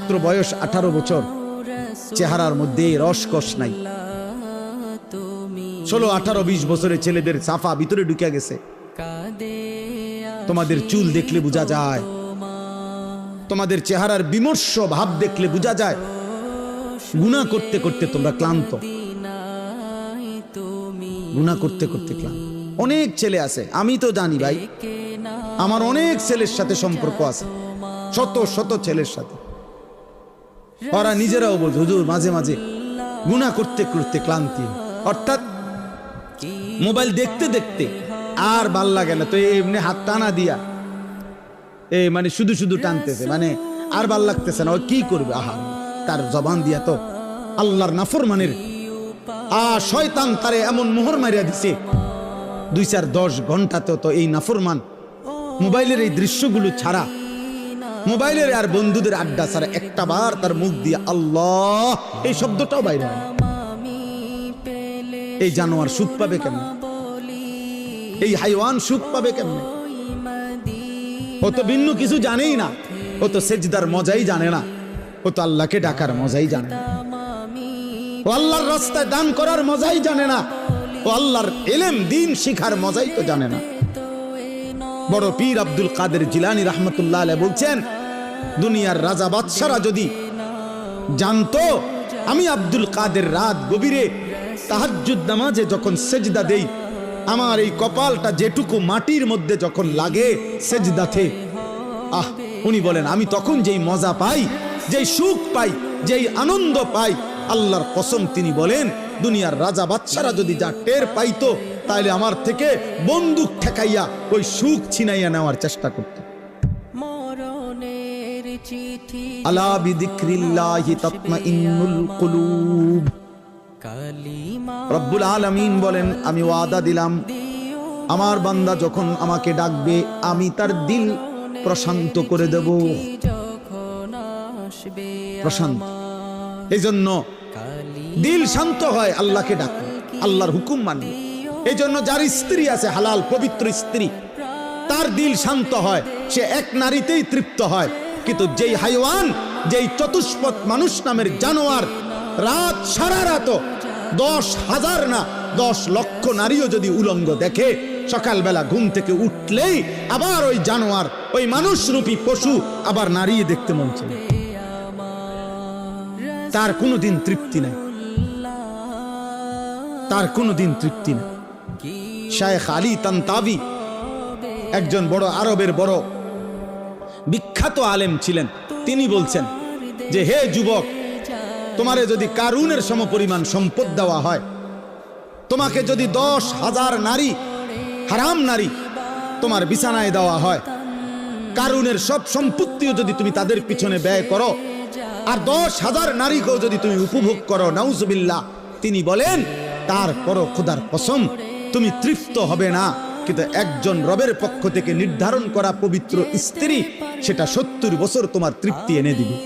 মাত্র বয়স আঠারো বছর। চেহারার মধ্যে রসকস নাই। ষোলো, আঠারো, বিশ বছরের ছেলেদের সাফা ভিতরে ঢুকে গেছে। তোমাদের চুল দেখলে বোঝা যায়। তোমাদের চেহারার বিমর্ষ ভাব দেখলে বোঝা যায়। গুণা করতে করতে তোমরা ক্লান্ত। গুণা করতে করতে ক্লান্ত। অনেক ছেলে আছে, আমি তো জানি ভাই। আমার অনেক ছেলের সাথে সম্পর্ক আছে। শত শত ছেলের সাথে। ওরা নিজেরাও বলছে, হুজুর, মাঝে মাঝে গুণা করতে করতে ক্লান্তি। অর্থাৎ মোবাইল দেখতে দেখতে আর ভালো লাগে না। তো এমনি হাত টানা দিয়া এই মানে শুধু শুধু টানতেছে মানে আর ভালো লাগতেছে না। ও কি করবে? আহা, তার জবান দিয়া তো আল্লাহর নাফরমানের। আ, শয়তান তারে এমন মোহর মারিয়া দিছে। দুই চার দশ ঘন্টাতে তো এই নাফরমান মোবাইলের এই দৃশ্যগুলো ছাড়া মোবাইলের আর বন্ধুদের আড্ডা ছাড়া একটা বার তার মুখ দিয়ে আল্লাহ, এই শব্দটাও বাইরে এই জানোয়ার সুখ পাবে কেমন? এই হাইওয়ান সুখ পাবে কেমন? ও তো ভিন্ন কিছু জানেই না, ও তো সেজদার মজাই জানে না, ও তো আল্লাহকে ডাকার মজাই জানে না। ও আল্লাহর রাস্তায় দান করার মজাই জানে না, ও আল্লাহর এলেম দিন শিখার মজাই তো জানে না। বড় পীর আব্দুল কাদের জিলানি রহমতুল্লাহ বলছেন দুনিয়ার রাজা বাদশারা যদি জানতো, আমি আব্দুল কাদের রাত গভীরে তাহাজ্জুদ নামাজে যখন সেজদা দেই, আমার এই কপালটা যেটুকু মাটির মধ্যে যখন লাগে সেজদাতে। আহ, উনি বলেন, আমি তখন যেই মজা পাই, যেই সুখ পাই, যেই আনন্দ পাই, আল্লাহর কসম তিনি বলেন, দুনিয়ার রাজা বাদশারা যদি যা টের পাইতো তাহলে আমার থেকে বন্দুক ঠেকাইয়া ওই সুখ ছিনাইয়া নেওয়ার চেষ্টা করত। আলা বিদিক্রিল্লাহি তাতমাইন্নুল কুলুব। রব্বুল আলামিন বলেন, আমি ওয়াদা দিলাম, আমার বান্দা যখন আমাকে ডাকবে, আমি তার দিল প্রশান্ত করে দেব। প্রশান্ত। এই জন্য দিল শান্ত হয়, আল্লাহকে ডাকো, আল্লাহর হুকুম মানবে এই জন্য যার স্ত্রী আছে, হালাল পবিত্র স্ত্রী, তার দিল শান্ত হয়, সে এক নারীতেই তৃপ্ত হয়। কিন্তু যেই হাইওয়ান, যেই চতুষ্পদ মানুষ নামের জানোয়ার, রাত সারা রাত দশ হাজার না, দশ লক্ষ নারীও যদি উলঙ্গ দেখে, সকালবেলা ঘুম থেকে উঠলেই আবার ওই জানোয়ার, ওই মানুষরূপী পশু আবার নারী দেখতে মন চায়। তার কোনোদিন তৃপ্তি নাই। তার কোনোদিন তৃপ্তি নেই। শায়েখ আলী তান্তাবি, একজন বড় আরবের বড় বিখ্যাত আলেম ছিলেন। তিনি বলছেন যে, হে যুবক, তোমারে যদি কারুনের সমপরিমাণ সম্পদ দেওয়া হয়, তোমাকে যদি দশ হাজার নারী, হারাম নারী, তোমার বিছানায় দেওয়া হয়, কারুনের সব সম্পত্তিও যদি তুমি তাদের পিছনে ব্যয় করো, আর দশ হাজার নারীকেও যদি তুমি উপভোগ করো, নাউজুবিল্লাহ, তিনি বলেন, তারপরও খোদার কসম, তুমি তৃপ্ত হবে না। কিন্তু একজন রবের পক্ষ থেকে নির্ধারণ করা পবিত্র স্ত্রী সেটা সত্তর বছর তোমার তৃপ্তি এনে দিবে।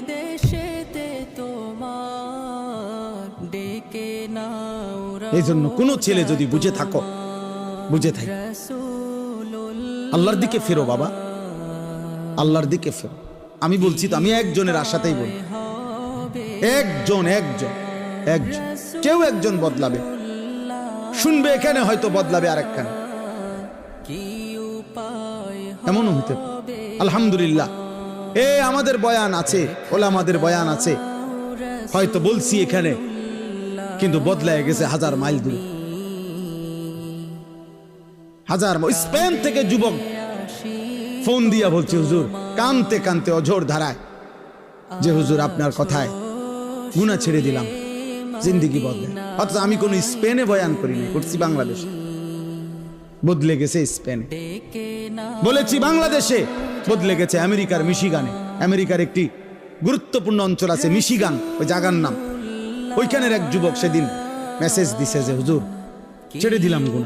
এই জন্য কোনো ছেলে যদি বুঝে থাকো বুঝে থাকো আল্লাহর দিকে ফেরো বাবা। আল্লাহর দিকে ফেরো। আমি বলছি তো আমি একজনের আশাতেই বলি। একজন একজন একজন। কেউ একজন বদলাবে। শুনবে এখানে হয়তো বদলাবে আরেকখানে। এমনও পারে। আলহামদুলিল্লাহ। এ আমাদের বয়ান আছে ওলা আমাদের বয়ান আছে। হয়তো বলছি এখানে কিন্তু বদলায় গেছে হাজার মাইল দূরে। হাজার স্পেন থেকে যুবক। ফোন দিয়া বলছে হুজুর কানতে কানতে অঝোর ধারায়। যে হুজুর আপনার কথায় গুণা ছেড়ে দিলাম জিন্দিগি বদলে অথচ আমি কোনো স্পেনে বয়ান করিনি করছি বাংলাদেশ। বদলে গেছে স্পেনে। বলেছি বাংলাদেশে বদলে গেছে আমেরিকার মিশিগানে। আমেরিকার একটি গুরুত্বপূর্ণ অঞ্চল আছে মিশিগান, ওই জাগার নাম। ওইখানের এক যুবক সেদিন মেসেজ দিছে যে, হুজুর, ছেড়ে দিলাম গুণ